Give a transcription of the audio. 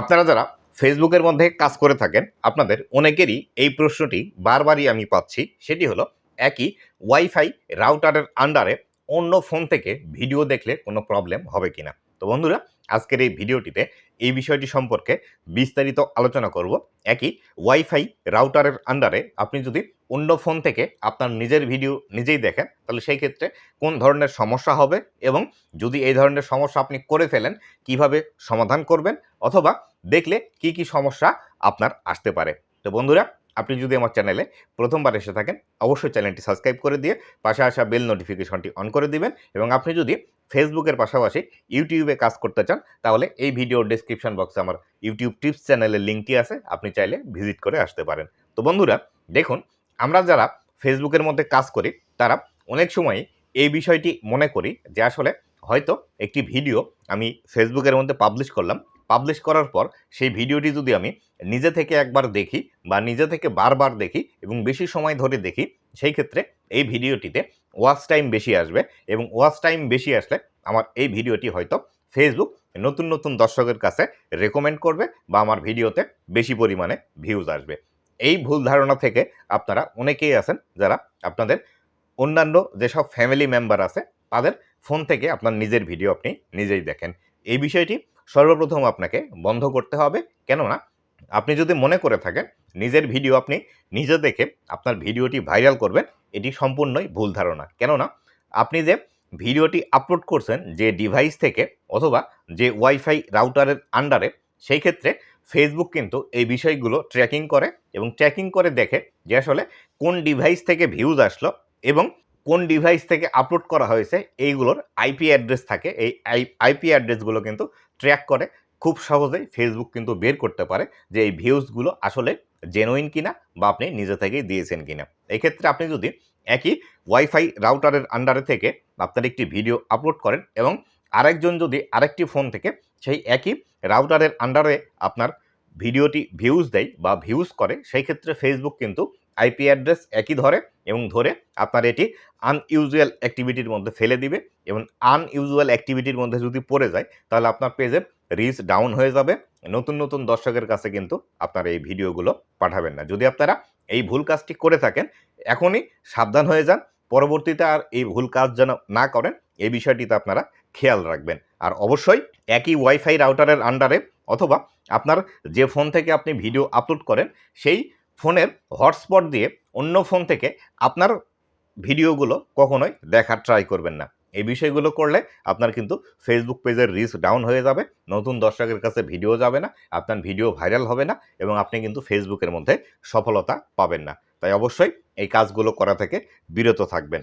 আপনারা যারা ফেসবুকের মধ্যে কাজ করে থাকেন, আপনাদের অনেকেরই এই প্রশ্নটি বারবারই আমি পাচ্ছি। সেটি হলো, একই ওয়াইফাই রাউটারের আন্ডারে অন্য ফোন থেকে ভিডিও দেখলে কোনো প্রবলেম হবে কি না তো বন্ধুরা, আজকের এই ভিডিওটিতে এই বিষয়টি সম্পর্কে বিস্তারিত আলোচনা করব। একই ওয়াইফাই রাউটারের আন্ডারে আপনি যদি অন্য ফোন থেকে আপনার নিজের ভিডিও নিজেই দেখেন, তাহলে সেই ক্ষেত্রে কোন ধরনের সমস্যা হবে এবং যদি এই ধরনের সমস্যা আপনি করে ফেলেন, কীভাবে সমাধান করবেন অথবা দেখলে কি কি সমস্যা আপনার আসতে পারে। তো বন্ধুরা, আপনি যদি আমার চ্যানেলে প্রথমবার এসে থাকেন, অবশ্যই চ্যানেলটি সাবস্ক্রাইব করে দিয়ে পাশে আসা বেল নোটিফিকেশনটি অন করে দিবেন এবং আপনি যদি ফেসবুকের পাশাপাশি ইউটিউবে কাজ করতে চান, তাহলে এই ভিডিওর ডিসক্রিপশন বক্সে আমার ইউটিউব টিপস চ্যানেলের লিঙ্কটি আছে, আপনি চাইলে ভিজিট করে আসতে পারেন। তো বন্ধুরা, দেখুন আমরা যারা ফেসবুকের মধ্যে কাজ করি, তারা অনেক সময় এই বিষয়টি মনে করি যে আসলে হয়তো একটি ভিডিও আমি ফেসবুকের মধ্যে পাবলিশ করলাম। পাবলিশ করার পর সেই ভিডিওটি যদি আমি নিজে থেকে একবার দেখি বা নিজে থেকে বারবার দেখি এবং বেশি সময় ধরে দেখি, সেই ক্ষেত্রে এই ভিডিওটিতে ওয়াচ টাইম বেশি আসবে এবং ওয়াচ টাইম বেশি আসলে আমার এই ভিডিওটি হয়তো ফেসবুক নতুন নতুন দর্শকের কাছে রেকমেন্ড করবে বা আমার ভিডিওতে বেশি পরিমাণে ভিউজ আসবে। এই ভুল ধারণা থেকে আপনারা অনেকেই আছেন যারা আপনাদের অন্যান্য যেসব ফ্যামিলি মেম্বার আছে, তাদের ফোন থেকে আপনার নিজের ভিডিও আপনি নিজেই দেখেন। এই বিষয়টি সর্বপ্রথম আপনাকে বন্ধ করতে হবে। কেননা, আপনি যদি মনে করে থাকেন, নিজের ভিডিও আপনি নিজে দেখে আপনার ভিডিওটি ভাইরাল করবেন, এটি সম্পূর্ণই ভুল ধারণা। কেননা, আপনি যে ভিডিওটি আপলোড করছেন, যে ডিভাইস থেকে অথবা যে ওয়াইফাই রাউটারের আন্ডারে সেই ক্ষেত্রে ফেসবুক কিন্তু এই বিষয়গুলো ট্র্যাকিং করে এবং ট্র্যাকিং করে দেখে যে আসলে কোন ডিভাইস থেকে ভিউজ আসলো এবং কোন ডিভাইস থেকে আপলোড করা হয়েছে, এইগুলোর আইপি অ্যাড্রেস থাকে। এই আইপি অ্যাড্রেসগুলো কিন্তু ট্র্যাক করে। খুব সহজেই ফেসবুক কিন্তু বের করতে পারে যে এই ভিউজগুলো আসলে জেনুইন কিনা বা আপনি নিজে থেকেই দিয়েছেন কিনা। এক্ষেত্রে আপনি যদি একই ওয়াইফাই রাউটারের আন্ডারে থেকে আপনার একটি ভিডিও আপলোড করেন এবং আরেকজন যদি আরেকটি ফোন থেকে সেই একই রাউটারের আন্ডারে আপনার ভিডিওটি ভিউজ দেয় বা ভিউজ করে, সেই ক্ষেত্রে ফেসবুক কিন্তু আইপি অ্যাড্রেস একই ধরে এবং ধরে আপনার এটি আনইউজুয়াল অ্যাক্টিভিটির মধ্যে ফেলে দিবে এবং আনইউজুয়াল অ্যাক্টিভিটির মধ্যে যদি পড়ে যায়, তাহলে আপনার পেজের রিচ ডাউন হয়ে যাবে। নতুন নতুন দর্শকের কাছে কিন্তু আপনারা এই ভিডিওগুলো পাঠাবেন না। যদি আপনারা এই ভুল কাজটি করে থাকেন, এখনই সাবধান হয়ে যান। পরবর্তীতে আর এই ভুল কাজ যেন না করেন, এই বিষয়টিতে আপনারা খেয়াল রাখবেন। আর অবশ্যই একই ওয়াইফাই রাউটারের আন্ডারে অথবা আপনার যে ফোন থেকে আপনি ভিডিও আপলোড করেন, সেই ফোনের হটস্পট দিয়ে অন্য ফোন থেকে আপনার ভিডিওগুলো কখনোই দেখার ট্রাই করবেন না। এই বিষয়গুলো করলে আপনার কিন্তু ফেসবুক পেজের রিচ ডাউন হয়ে যাবে, নতুন দর্শকের কাছে ভিডিও যাবে না, আপনার ভিডিও ভাইরাল হবে না এবং আপনি কিন্তু ফেসবুকের মধ্যে সফলতা পাবেন না। তাই অবশ্যই এই কাজগুলো করা থেকে বিরত থাকবেন।